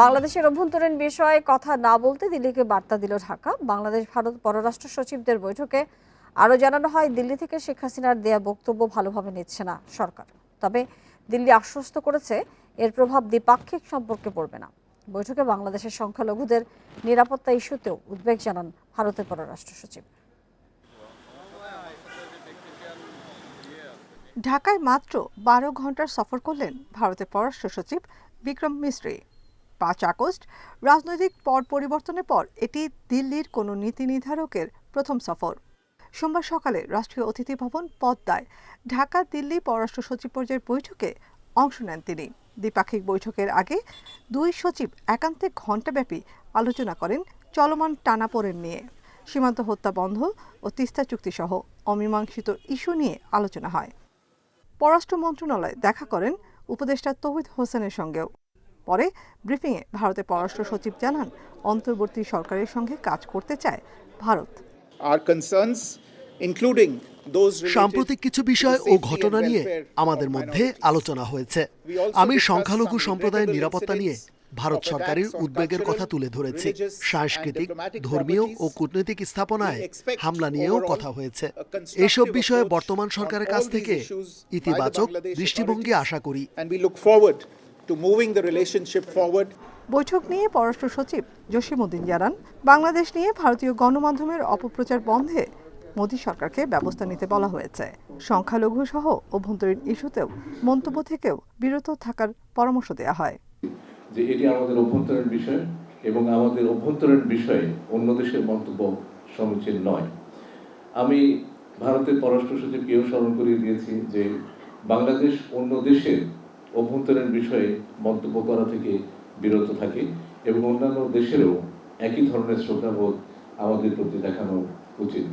বাংলাদেশের অভ্যন্তরীণ বিষয়ে কথা না বলতে দিল্লিকে বার্তা দিল ঢাকা। বাংলাদেশ, ভারত পররাষ্ট্র সচিবদের বৈঠকে আরও জানানো হয়, দিল্লি থেকে শেখ হাসিনার দেয়া বক্তব্য ভালোভাবে নিচ্ছে না সরকার। তবে দিল্লি আশ্বস্ত করেছে, এর প্রভাব দ্বিপাক্ষিক সম্পর্কে পড়বে না। বৈঠকে বাংলাদেশের সংখ্যালঘুদের নিরাপত্তা ইস্যুতেও উদ্বেগ জানান ভারতের পররাষ্ট্র সচিব। ঢাকায় মাত্র বারো ঘণ্টার সফর করলেন ভারতের পররাষ্ট্র সচিব বিক্রম মিশ্রি পাঁচ আগস্ট, রাজনৈতিক পর পরিবর্তনের পর এটি দিল্লির কোনো নীতি নির্ধারকের প্রথম সফর। সোমবার সকালে রাষ্ট্রীয় অতিথি ভবন পদ্মায় ঢাকা দিল্লি পররাষ্ট্র সচিব পর্যায়ের বৈঠকে অংশ নেন তিনি। দ্বিপাক্ষিক বৈঠকের আগে দুই সচিব একান্তে ঘণ্টাব্যাপী আলোচনা করেন চলমান টানাপোড়েন নিয়ে। সীমান্ত হত্যা বন্ধ ও তিস্তা চুক্তিসহ অমীমাংসিত ইস্যু নিয়ে আলোচনা হয়। পররাষ্ট্র মন্ত্রণালয় দেখা করেন উপদেষ্টা তৌহিদ হোসেনের সঙ্গেও। পরে ব্রিফিংয়ে ভারতের পররাষ্ট্র সচিব জানান অন্তর্বর্তী সরকারের সঙ্গে কাজ করতে চায় ভারত। সাম্প্রতিক কিছু বিষয় ও ঘটনা নিয়ে আমাদের মধ্যে আলোচনা হয়েছে। আমি সংখ্যালঘু সম্প্রদায়ের নিরাপত্তা নিয়ে ভারত সরকারের উদ্বেগের কথা তুলে ধরেছি। সাংস্কৃতিক ধর্মীয় ও কূটনৈতিক স্থাপনায় হামলা নিয়েও কথা হয়েছে। এসব বিষয়ে বর্তমান সরকারের কাছ থেকে ইতিবাচক দৃষ্টিভঙ্গি আশা করি। To moving the relationship forward. বৈঠক নিয়ে পররাষ্ট্র সচিব জসিমউদ্দিন জানান বাংলাদেশ নিয়ে ভারতীয় গণমাধ্যমের অপপ্রচার বন্ধে মোদী সরকারকে ব্যবস্থা নিতে বলা হয়েছে। সংখ্যালঘু সহ অভ্যন্তরীণ ইস্যুতেও মন্তব্য থেকেও বিরত থাকার পরামর্শ দেওয়া হয়। যে এটি আমাদের অভ্যন্তরীণ বিষয় এবং আমাদের অভ্যন্তরীণ বিষয়ে অন্য দেশের মন্তব্য সমীচীন নয়। আমি ভারতের পররাষ্ট্র সচিবকেও স্মরণ করিয়ে দিয়েছি যে বাংলাদেশ অন্য দেশের অভ্যন্তরীণ বিষয়ে মন্তব্য করা থেকে বিরত থাকে এবং অন্যান্য দেশেরও একই ধরনের শ্রদ্ধাবোধ আমাদের প্রতি দেখানো উচিত।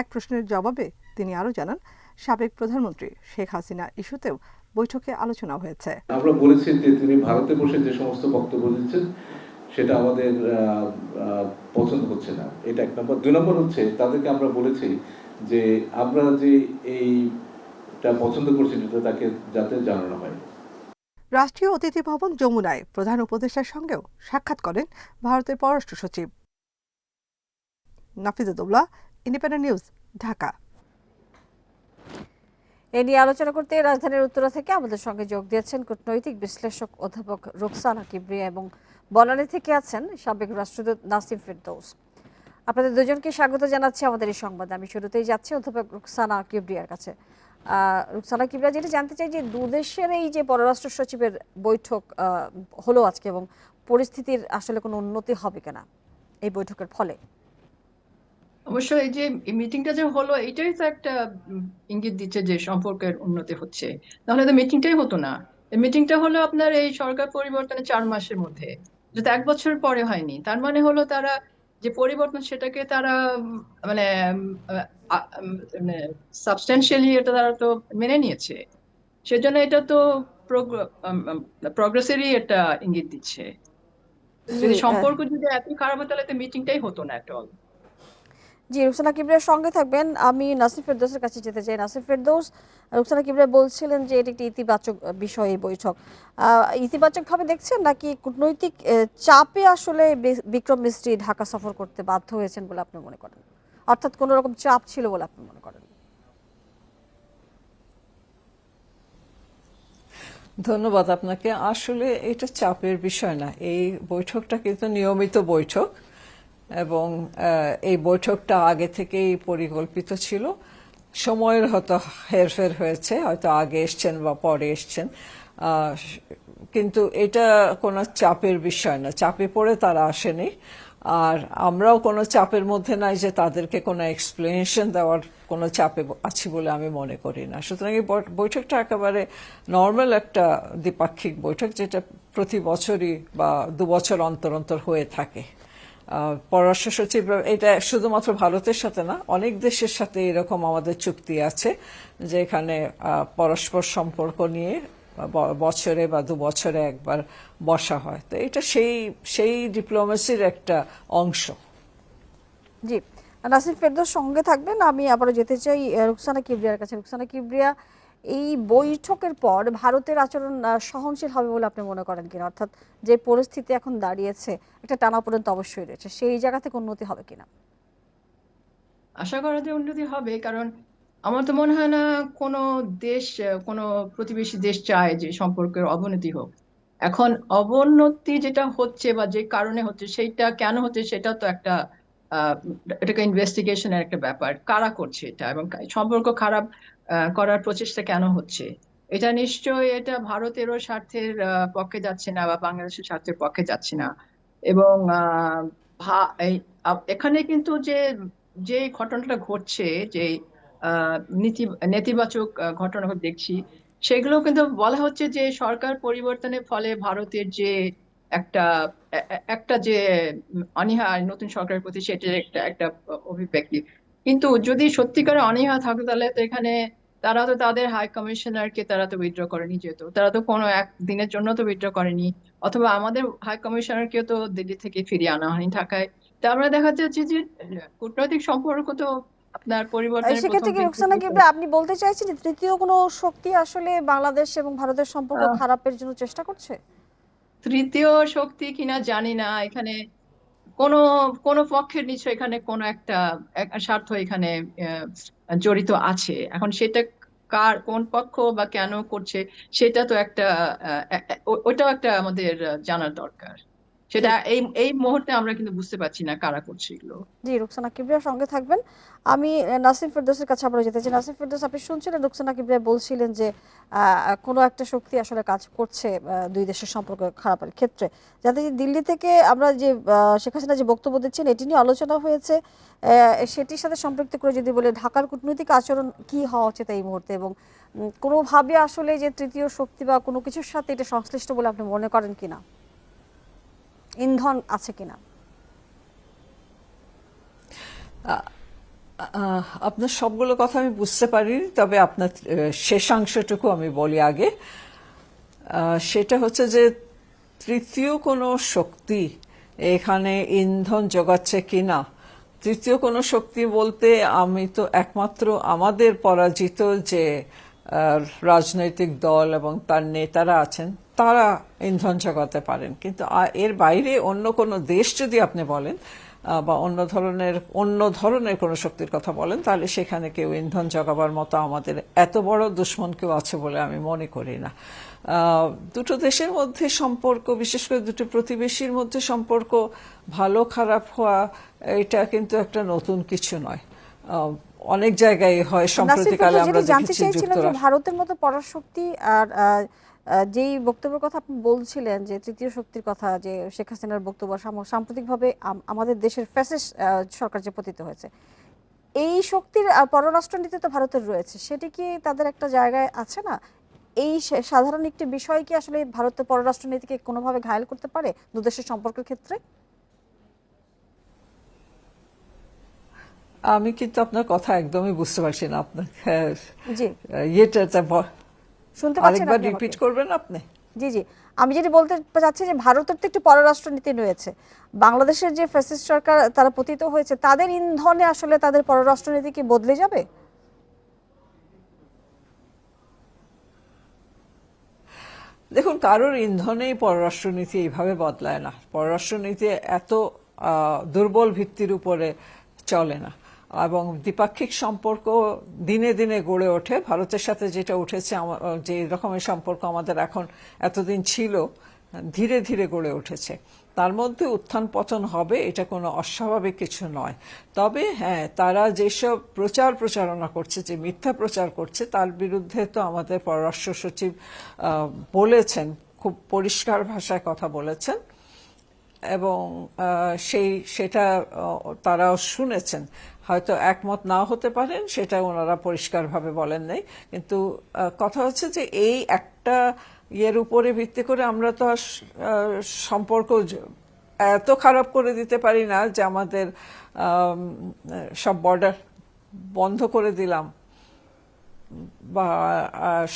এক প্রশ্নের জবাবে তিনি আরও জানান সাবেক প্রধানমন্ত্রী শেখ হাসিনা ইস্যুতেও বৈঠকে আলোচনা হয়েছে। আমরা বলেছি যে তিনি ভারতে বসে যে সমস্ত বক্তব্য দিচ্ছেন সেটা আমাদের পছন্দ হচ্ছে না। এটা এক নম্বর। দুই নম্বর হচ্ছে তাদেরকে আমরা বলেছি যে আমরা যে এইটা পছন্দ করছি সেটা তাকে যাতে জানানো রাষ্ট্রীয় অতিথি ভবন যমুনায় প্রধান উপদেষ্টার সঙ্গেও সাক্ষাৎ করেন ভারতের পররাষ্ট্র সচিব। Independent news, Dhaka. এ নিয়ে আলোচনা করতে রাজধানীর উত্তরা থেকে আমাদের সঙ্গে যোগ দিয়েছেন কূটনৈতিক বিশ্লেষক অধ্যাপক রুকসানা কিবরিয়া এবং বনানী থেকে আছেন সাবেক রাষ্ট্রদূত নাসিম ফিরদৌস। আপনাদের দুজনকে স্বাগত জানাচ্ছি আমাদের এই সংবাদে। আমি শুরুতেই যাচ্ছি অধ্যাপক রুকসানা কিবরিয়ার কাছে। রুকসানা কিবরিয়া যেটা জানতে চাই যে দুদেশের এই যে পররাষ্ট্র সচিবের বৈঠক হলো আজকে এবং পরিস্থিতির আসলে কোনো উন্নতি হবে কিনা এই বৈঠকের ফলে? অবশ্য এই যে মিটিংটা যে হলো, এটাই তো একটা ইঙ্গিত দিচ্ছে যে সম্পর্কের উন্নতি হচ্ছে। নাহলে তো মিটিংটাই হতো না। মিটিংটা হলো আপনার এই সরকার পরিবর্তনের চার মাসের মধ্যে। যেটা এক বছর পরে হয়নি, তার মানে হলো তারা যে পরিবর্তন সেটাকে তারা মানে সাবস্টেন্সিয়ালি এটা তারা তো মেনে নিয়েছে। সেজন্য এটা তো প্রগ্রেসেরই একটা ইঙ্গিত দিচ্ছে। যদি সম্পর্ক যদি এত খারাপ হতো তাহলে তো মিটিংটাই হতো না একটা জি, রুকসানা কিবরিয়ার সঙ্গে থাকবেন। আমি নাসির ফেরদৌসের কাছে যেতে চাই। নাসির ফেরদৌস, রুকসানা কিবরিয়া বলছিলেন যে এটি একটি ইতিবাচক বিষয় এই বৈঠক। ইতিবাচকভাবে দেখছেন নাকি কূটনৈতিক চাপে আসলে বিক্রম মিস্ত্রি ঢাকা সফর করতে বাধ্য হয়েছেন বলে আপনি মনে করেন? অর্থাৎ কোনো রকম চাপ ছিল বলে আপনি মনে করেন? ধন্যবাদ আপনাকে। আসলে এটা চাপের বিষয় না। এই বৈঠকটা কিন্তু নিয়মিত বৈঠক। এবং এই বৈঠকটা আগে থেকেই পরিকল্পিত ছিল। সময়ের হয়তো হেরফের হয়েছে, হয়তো আগে এসছেন বা পরে এসছেন। কিন্তু এটা কোনো চাপের বিষয় না। চাপে পড়ে তারা আসেনি। আর আমরাও কোনো চাপের মধ্যে নাই যে তাদেরকে কোনো এক্সপ্লেনেশন দেওয়ার কোনো চাপে আছি বলে আমি মনে করি না। সুতরাং এই বৈঠকটা একেবারে নর্মাল একটা দ্বিপাক্ষিক বৈঠক যেটা প্রতি বছরই বা দু বছর অন্তর অন্তর হয়ে থাকে। পররাষ্ট্র সচিব এটা শুধুমাত্র ভারতের সাথে না অনেক দেশের সাথে এরকম আমাদের চুক্তি আছে যেখানে আহ, পরস্পর সম্পর্ক নিয়ে বছরে বা দু বছরে একবার বসা হয়। তো এটা সেই সেই ডিপ্লোমেসির একটা অংশ। জি। নাসির ফেরদৌস সঙ্গে থাকবেন আমি আবারও যেতে চাই রুকসানা কিবরিয়ার কাছে। রুকসানা কিবরিয়া এই বৈঠকের পর ভারতের আচরণ সহনশীল হবে বলে আপনি মনে করেন কিনা? অর্থাৎ যে পরিস্থিতি এখন দাঁড়িয়েছে, একটা টানাপোড়েন তো অবশ্যই রয়েছে। সেই জায়গা থেকে উন্নতি হবে কিনা? আশা করা যায় উন্নতি হবে, কারণ আমার তো মনে হয় না কোনো দেশ কোনো প্রতিবেশী দেশ চায় যে সম্পর্কের অবনতি হোক। এখন অবনতি যেটা হচ্ছে বা যে কারণে হচ্ছে, সেইটা কেন হচ্ছে সেটা তো একটা এটাকে ইনভেস্টিগেশনের একটা ব্যাপার। কারা করছে এটা? এবং সম্পর্ক খারাপ করার প্রচেষ্টা কেন হচ্ছে? এটা নিশ্চয়ই এটা ভারতেরও স্বার্থের পক্ষে যাচ্ছে না বা বাংলাদেশের স্বার্থের পক্ষে যাচ্ছে না। এবং এখানে কিন্তু যে যে ঘটনাটা ঘটছে, যে নীতি, নেতিবাচক ঘটনা দেখছি সেগুলো কিন্তু বলা হচ্ছে যে, সরকার পরিবর্তনের ফলে ভারতের যে একটা একটা যে অনীহা নতুন সরকারের প্রতি সেটার একটা একটা অভিব্যক্তি। কিন্তু যদি সত্যিকারের অনীহা থাকতো তাহলে তো এখানে তারা তো তাদের হাই কমিশনারকে তারা তো উইথড্র করেনি যেত তারা তো কোনো এক দিনের জন্য তো উইথড্র করেনি। অথবা আমাদের হাই কমিশনারকেও তো দিল্লি থেকে ফিরিয়ে আনা হয়নি ঢাকায়। তা আমরা দেখা যাচ্ছে যে কূটনৈতিক সম্পর্ক তো আপনার পরিবর্তনের সেক্ষেত্রে কি রুকসানা কিবরা আপনি বলতে চাইছেন যে তৃতীয় কোনো শক্তি আসলে বাংলাদেশ এবং ভারতের সম্পর্ক খারাপের জন্য চেষ্টা করছে? তৃতীয় শক্তি কিনা জানি না। এখানে কোন কোন পক্ষের নিশ্চয় এখানে কোন একটা স্বার্থ এখানে জড়িত আছে। এখন সেটা কার, কোন পক্ষ বা কেন করছে, সেটা তো একটা ওটাও একটা আমাদের জানার দরকার। সেটা এই এই মুহূর্তে আমরা কিন্তু বুঝতে পারছি না কারা করছে এগুলো। জি রুকসানা কিবরিয়া সঙ্গে থাকবেন। আমি নাসিম ফেরদৌসের কাছে আবার যেতে চাই। নাসিম ফেরদৌস আপনি শুনছিলেন রুকসানা কিবরিয়া বলছিলেন যে কোনো একটা শক্তি আসলে কাজ করছে দুই দেশের সম্পর্ক খারাপের ক্ষেত্রে। যাতে দিল্লি থেকে আমরা যে শেখ হাসিনা যে বক্তব্য দিচ্ছেন এটি নিয়ে আলোচনা হয়েছে সেটির সাথে সম্পৃক্ত করে যদি বলে ঢাকার কূটনৈতিক আচরণ কি হওয়া উচিত এই মুহূর্তে এবং কোনোভাবে আসলে যে তৃতীয় শক্তি বা কোনো কিছুর সাথে এটা সংশ্লিষ্ট বলে আপনি মনে করেন কিনা? ইন্ধন আছে কিনা? আপনার সবগুলো কথা আমি বুঝতে পারিনি তবে আপনার শেষাংশটুকু আমি বলি আগে। সেটা হচ্ছে যে তৃতীয় কোনো শক্তি এখানে ইন্ধন যোগাচ্ছে কিনা? তৃতীয় কোনো শক্তি বলতে আমি তো একমাত্র আমাদের পরাজিত যে রাজনৈতিক দল এবং তার নেতারা আছেন, তারা ইন্ধন জোগাতে পারেন। কিন্তু এর বাইরে অন্য কোনো দেশ যদি আপনি বলেন বা অন্য ধরনের অন্য ধরনের কোনো শক্তির কথা বলেন, তাহলে সেখানে কেউ ইন্ধন জগাবার মতো আমাদের এত বড় দুশ্মন কেউ আছে বলে আমি মনে করি না। দুটো দেশের মধ্যে সম্পর্ক, বিশেষ করে দুটো প্রতিবেশীর মধ্যে সম্পর্ক ভালো খারাপ হওয়া, এটা কিন্তু একটা নতুন কিছু নয়। অনেক জায়গায় হয় সম্প্রতিকালে আমরা জানতে দেখেছি চাইছিলাম যে ভারতের মতো পরাশক্তি আর যেই বক্তব্যের কথা আপনি বলছিলেন যে তৃতীয় শক্তির কথা যে শেখ হাসিনার বক্তব্য সাম- সাম্প্রতিকভাবে আমাদের দেশের ফ্যাসিস্ট সরকার যে পতিত হয়েছে এই শক্তির পররাষ্ট্রনীতি তো ভারতের রয়েছে সেটি কি তাদের একটা জায়গায় আছে না? এই সাধারণ একটি বিষয় কি আসলে ভারতের পররাষ্ট্রনীতিকে কোনোভাবে ঘায়ল করতে পারে দু দেশের সম্পর্কের ক্ষেত্রে? আমি কিন্তু আপনার কথা একদমই বুঝতে পারছি না আপনার। ইয়েটা শুনতে পাচ্ছেন আরেকবার রিপিট করবেন আপনি? জি জি। আমি যেটি বলতে চাচ্ছি যে ভারতের তো একটি পররাষ্ট্র নীতি রয়েছে। বাংলাদেশের যে ফ্যাসিস্ট সরকার তারা পতিত হয়েছে তাদের ইন্ধনে আসলে তাদের পররাষ্ট্র নীতি কি বদলে যাবে? দেখুন কারোর ইন্ধনেই পররাষ্ট্রনীতি এইভাবে বদলায় না। পররাষ্ট্রনীতি এত দুর্বল ভিত্তির উপরে চলে না। এবং দ্বিপাক্ষিক সম্পর্ক দিনে দিনে গড়ে ওঠে। ভারতের সাথে যেটা উঠেছে যে রকমের সম্পর্ক আমাদের এখন এতদিন ছিল, ধীরে ধীরে গড়ে উঠেছে। তার মধ্যে উত্থান পতন হবে এটা কোনো অস্বাভাবিক কিছু নয়। তবে হ্যাঁ তারা যেসব প্রচার প্রচারণা করছে, যে মিথ্যা প্রচার করছে, তার বিরুদ্ধে তো আমাদের পররাষ্ট্র সচিব বলেছেন, খুব পরিষ্কার ভাষায় কথা বলেছেন। এবং সেই, সেটা তারাও শুনেছেন। হয়তো একমত নাও হতে পারেন, সেটা ওনারা পরিষ্কারভাবে বলেন নাই। কিন্তু কথা হচ্ছে যে এই একটা ইয়ের উপরে ভিত্তি করে আমরা তো সম্পর্ক এত খারাপ করে দিতে পারি না যে আমাদের সব বর্ডার বন্ধ করে দিলাম। বা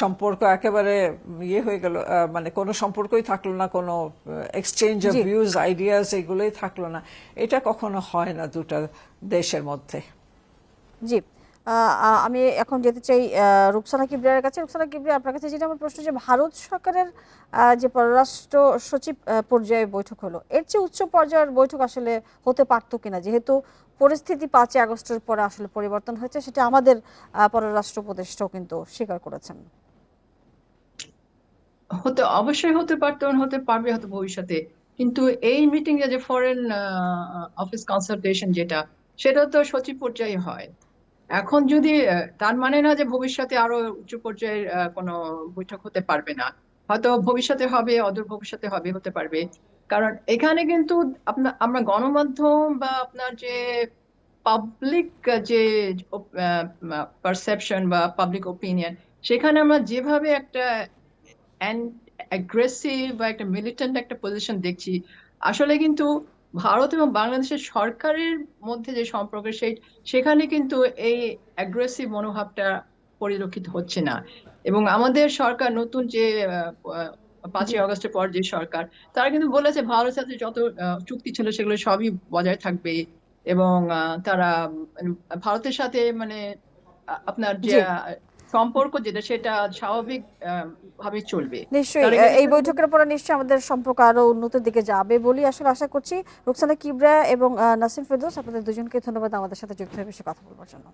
সম্পর্ক একেবারে ইয়ে হয়ে গেল মানে কোনো সম্পর্কই থাকল না কোনো এক্সচেঞ্জ অফ ভিউজ আইডিয়াস এগুলোই থাকল না। এটা কখনো হয় না দুটা দেশের মধ্যে। জি। আমি এখন যেতে চাই রুকসানা কিবরিয়ার কাছে। রুকসানা কিবরিয়া, আপনার কাছে যেটা আমার প্রশ্ন যে ভারত সরকারের যে পররাষ্ট্র সচিব পর্যায়ে বৈঠক হলো, এর চেয়ে উচ্চ পর্যায়ের বৈঠক আসলে হতে পারতো কিনা? যেহেতু পরিস্থিতি পাঁচই আগস্টের পরে আসলে পরিবর্তন হয়েছে, সেটা আমাদের পররাষ্ট্র উপদেষ্টাও কিন্তু স্বীকার করেছেন। হতে, অবশ্যই হতে পারতো হতে পারবে হয়তো ভবিষ্যতে। কিন্তু এই মিটিং যে ফরেন অফিস কনসালটেশন যেটা, সেটা তো সচিব পর্যায়ে হয়। এখন যদি তার মানে না যে ভবিষ্যতে আরও উচ্চ পর্যায়ের কোনো বৈঠক হতে পারবে না। হয়তো ভবিষ্যতে হবে, অদূর ভবিষ্যতে হবে, হতে পারবে। কারণ এখানে কিন্তু আপনার আমরা গণমাধ্যম বা আপনার যে পাবলিক যে পারসেপশন বা পাবলিক ওপিনিয়ন সেখানে আমরা যেভাবে একটা অ্যান্ড অ্যাগ্রেসিভ বা একটা মিলিটেন্ট একটা পজিশন দেখছি, আসলে কিন্তু ভারত এবং বাংলাদেশের সরকারের মধ্যে যে সম্পর্ক সেই সেখানে কিন্তু এই অ্যাগ্রেসিভ মনোভাবটা পরিলক্ষিত হচ্ছে না। এবং আমাদের সরকার নতুন যে পাঁচই আগস্টের পর যে সরকার তারা কিন্তু বলেছে ভারতের সাথে যত চুক্তি ছিল সেগুলো সবই বজায় থাকবে এবং তারা ভারতের সাথে মানে আপনার যে সম্পর্ক যেটা সেটা স্বাভাবিক ভাবে চলবে। নিশ্চয়ই এই বৈঠকের পরে নিশ্চয়ই আমাদের সম্পর্ক আরও উন্নতির দিকে যাবে বলি আসলে আশা করছি। রুকসানা কিবরা এবং নাসিম ফেরদৌস আপনাদের দুজনকে ধন্যবাদ আমাদের সাথে যুক্ত হয়ে বেশি কথা বলবার জন্য।